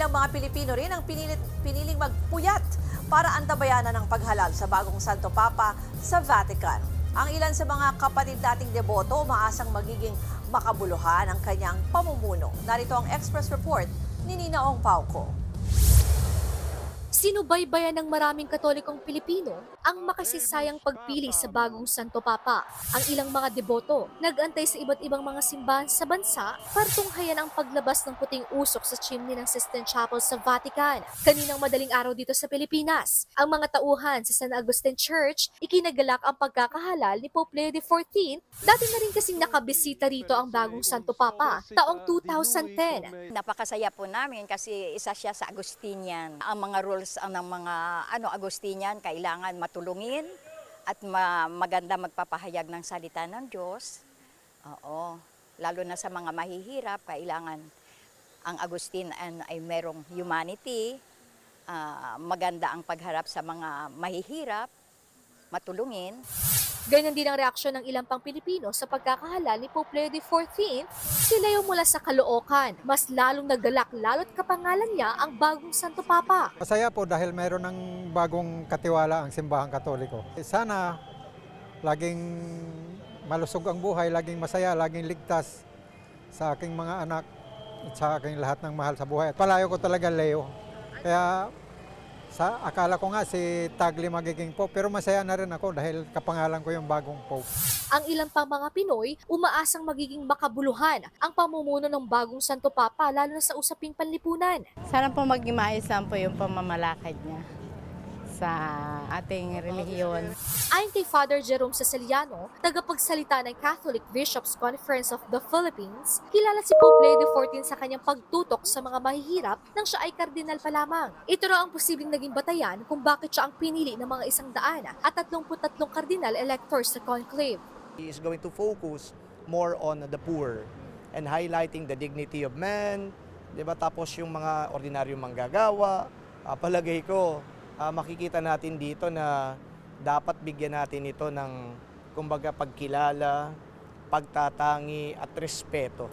ilang mga Pilipino rin ang pinilit, piniling magpuyat para antabayanan ng paghalal sa bagong Santo Papa sa Vatican. Ang ilan sa mga kapatid dating deboto umaasang magiging makabuluhan ang kanyang pamumuno. Narito ang Express Report ni Nina Ong Pauco. Sinubaybayan ng maraming katolikong Pilipino ang makasisayang pagpili sa bagong Santo Papa. Ang ilang mga deboto nagantay sa iba't ibang mga simbahan sa bansa para tunghayan ang paglabas ng puting usok sa chimney ng Sistine Chapel sa Vatican. Kaninang madaling araw dito sa Pilipinas, ang mga tauhan sa San Agustin Church ikinagalak ang pagkakahalal ni Pope Leo XIV. Dati na rin kasing nakabisita rito ang bagong Santo Papa taong 2010. Napakasaya po namin kasi isa siya sa Agustinian. Ang mga rules ang ng mga ano Agustinian kailangan matulungin at ma- maganda magpapahayag ng salita ng Diyos. Oo. Lalo na sa mga mahihirap, kailangan ang Agustin ay merong humanity, ah, maganda ang pagharap sa mga mahihirap, matulungin. Ganyan din ang reaksyon ng ilang pang Pilipino sa pagkakahalal ni Pope Leo XIV, sila yung mula sa Caloocan. Mas lalong nagalak lalo't kapangalan niya ang bagong Santo Papa. Masaya po dahil mayroon ng bagong katiwala ang simbahang katoliko. Sana laging malusog ang buhay, laging masaya, laging ligtas sa aking mga anak at sa aking lahat ng mahal sa buhay. At palayo ko talaga Leo. Kaya sa akala ko nga si Tagli magiging Pope pero masaya na rin ako dahil kapangalan ko yung bagong Pope. Ang ilang pang mga Pinoy umaasang magiging makabuluhan ang pamumuno ng bagong Santo Papa lalo na sa usaping panlipunan. Sana po maging maayos lang po yung pamamalakad niya sa ating relihiyon. Ayon kay Father Jerome Ceciliano, tagapagsalita ng Catholic Bishops Conference of the Philippines, kilala si Pope Leo XIV sa kanyang pagtutok sa mga mahihirap nang siya ay kardinal pa lamang. Ito raw ang posibleng naging batayan kung bakit siya ang pinili ng mga isang daan at 33 kardinal electors sa conclave. He is going to focus more on the poor and highlighting the dignity of man, 'di ba? Tapos yung mga ordinaryong manggagawa, ah, palagay ko ah, makikita natin dito na dapat bigyan natin ito ng kumbaga pagkilala, pagtatangi at respeto.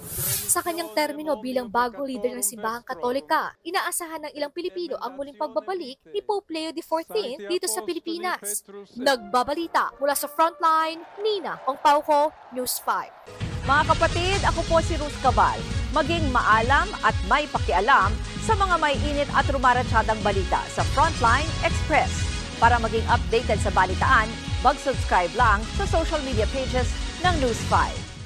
Sa kanyang termino bilang bagong leader ng simbahang katolika, inaasahan ng ilang Pilipino ang muling pagbabalik ni Pope Leo XIV dito sa Pilipinas. Nagbabalita mula sa Frontline, Nina Pangpauko, News 5. Mga kapatid, ako po si Ruth Cabal. Maging maalam at may pakialam sa mga may init at rumaratsyadang balita sa Frontline Express. Para maging updated sa balitaan, mag-subscribe lang sa social media pages ng News 5.